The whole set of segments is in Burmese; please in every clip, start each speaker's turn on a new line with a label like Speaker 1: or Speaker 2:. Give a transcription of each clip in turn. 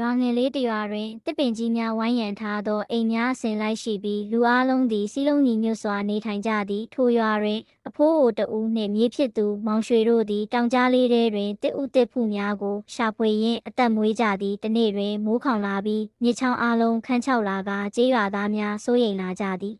Speaker 1: ရွာငယ်လေးတစ်ရွာတွင်တစ်ပင်ကြီးများဝိုင်းရံထားသောအိမ်များအစဉ်လိုက်ရှိပြီးလူအလုံးသည်စီးလုံးညီညွတ်စွာနေထိုင်ကြသည်ထိုရွာတွင်အဖိုးအိုတဦးနှင့်မြေးဖြစ်သူမောင်ရွှေတို့သည်တောင်ကြားလေးထဲတွင်တစ်ဥတစ်ဖူများကိုရှာဖွေရင်းအသက်မွေးကြသည်တစ်နေ့တွင်မိုးခေါင်လာပြီးမြေချောင်းအလုံးခန်းချောက်လာကကြေးရွာသားများစိုးရိမ်လာကြသည်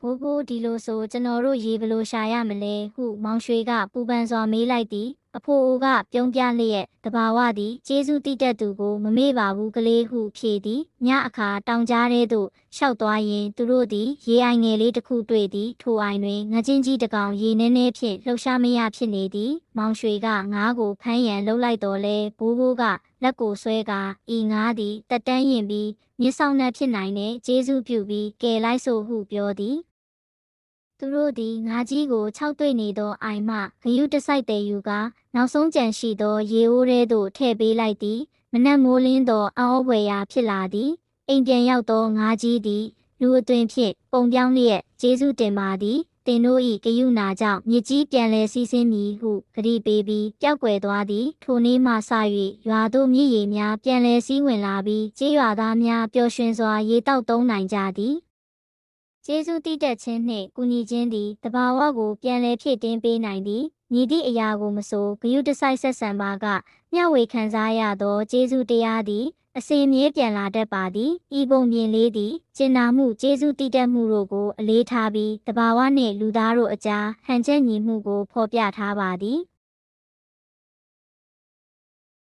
Speaker 1: ဘိုးဘိုးဒီလိုဆိုကျွန်တော်တို့ရေဘယ်လိုရှာရမလဲဟုမောင်ရွှေကပူပန်စွာမေးလိုက်သည်အဖိုးအိုကပြုံးပြလျက်တဘာဝသည်ကျေးဇူးတိတတ်သူကိုမမေ့ပါဘူးကလေးဟုဖြေသည်ညအခါတောင်ကြားထဲသို့ရှောက်သွားရင်သူတို့သည်ရေအိုင်ငယ်လေးတစ်ခုတွေ့သည်ထိုအိုင်တွင်ငချင်းကြီးတစ်ကောင်ရေနှင်းနှဲဖြင့်လှုပ်ရှားမရဖြစ်နေသည်မောင်ရွှေကငါးကိုဖမ်းရန်လှုပ်လိုက်တော်လဲဘိုးဘိုးကလက်ကိုဆွဲကာဤငါးသည်တက်တန်းရင်ပြီးမြစ်ဆောင်နှက်ဖြစ်နိုင်တဲ့ကျေးဇူးပြုပြီးကယ်လိုက်ဆိုဟုပြောသည် သူတို့သည်ငါကြီးကိုခြောက်တွေ့နေသောအိုင်မှဂယုတစိုက်တယ်ယူကာနောက်ဆုံးကြံရှိသောရေအိုးထဲသို့ထည့်ပေးလိုက်သည်မနက်မိုးလင်းသောအောင်းဝယ်ရာဖြစ်လာသည်အိမ်ပြန်ရောက်သောငါကြီးသည်လူအသွင်ဖြင့်ပုံပြောင်းလျက်ကျေးဇူးတင်ပါသည်တင်တို့၏ဂယုနာကြောင့်မြစ်ကြီးပြန်လဲစီးဆင်းမည်ဟုဂတိပေးပြီးပျောက်ကွယ်သွားသည်ထိုနေ့မှစ၍ရွာသို့မြစ်ရေများပြန်လဲစည်းဝင်လာပြီးကျေးရွာသားများပျော်ရွှင်စွာရေတောက်သုံးနိုင်ကြသည် ကျေးဇူးတည်တတ်ခြင်းနှင့်ကုညီခြင်းသည်တဘာဝကိုပြန်လည်ဖြည့်တင်းပေးနိုင်သည်ညီသည့်အရာကိုမဆိုဂယုတစိုက်ဆက်ဆံပါကမျှဝေခံစားရသောကျေးဇူးတရားသည်အစဉ်မြဲပြန်လာတတ်ပါသည်ဤပုံပြင်လေးသည်ကျင်နာမှုကျေးဇူးတည်တတ်မှုတို့ကိုအလေးထားပြီးတဘာဝနှင့်လူသားတို့အကြားဟန်ချက်ညီမှုကိုဖော်ပြထားပါသည်